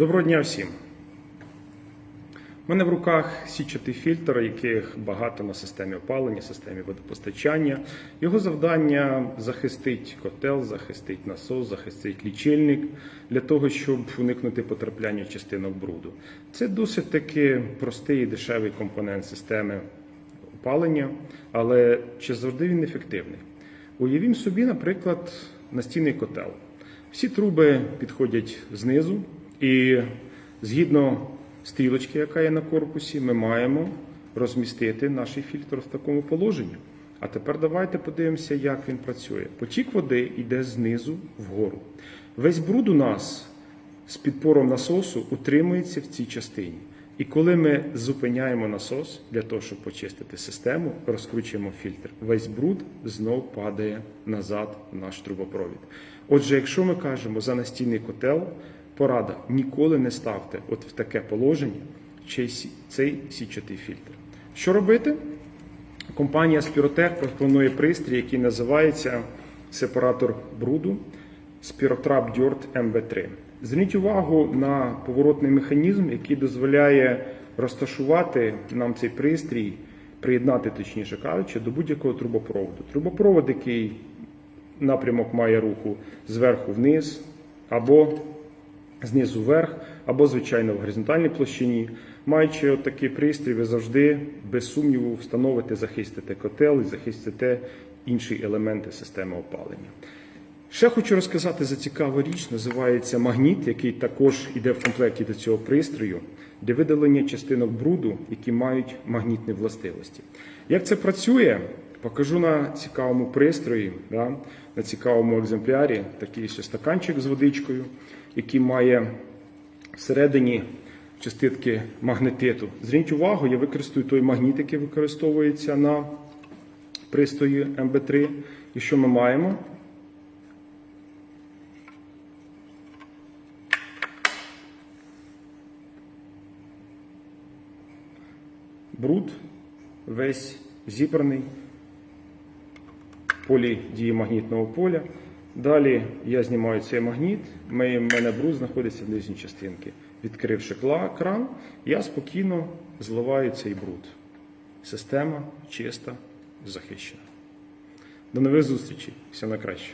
Доброго дня всім. У мене в руках січатий фільтр, яких багато на системі опалення, системі водопостачання. Його завдання захистить котел, захистить насос, захистить лічильник для того, щоб уникнути потрапляння частинок бруду. Це досить таки простий і дешевий компонент системи опалення, але чи завжди він ефективний? Уявімо собі, наприклад, настінний котел. Всі труби підходять знизу, і згідно стрілочки, яка є на корпусі, ми маємо розмістити наш фільтр в такому положенні. А тепер давайте подивимося, як він працює. Потік води йде знизу вгору. Весь бруд у нас з підпором насосу утримується в цій частині. І коли ми зупиняємо насос для того, щоб почистити систему, розкручуємо фільтр, весь бруд знов падає назад в наш трубопровід. Отже, якщо ми кажемо за настійний котел, порада ніколи не ставте от в таке положення цей січатий фільтр. Що робити? Компанія Spirotech пропонує пристрій, який називається сепаратор бруду Spirotrap Dirt MB3. Зверніть увагу на поворотний механізм, який дозволяє розташувати нам цей пристрій, приєднати, точніше кажучи, до будь-якого трубопроводу. Трубопровод, який напрямок має руху зверху вниз, або знизу вверх, або, звичайно, в горизонтальній площині. Маючи такий пристрій, ви завжди без сумніву встановите, захистите котел і захистите інші елементи системи опалення. Ще хочу розказати за цікаву річ, називається магніт, який також йде в комплекті до цього пристрою, для видалення частинок бруду, які мають магнітні властивості. Як це працює, покажу на цікавому пристрої, да, на цікавому екземплярі, такий ось стаканчик з водичкою, який має всередині частинки магнетиту. Зверніть увагу, я використаю той магніт, який використовується на пристрої МБ3. І що ми маємо? бруд весь зібраний полі дії магнітного поля. Далі я знімаю цей магніт, в мене бруд знаходиться в нижній частинці. Відкривши кран, я спокійно зливаю цей бруд. Система чиста, захищена. До нових зустрічей. Все на краще.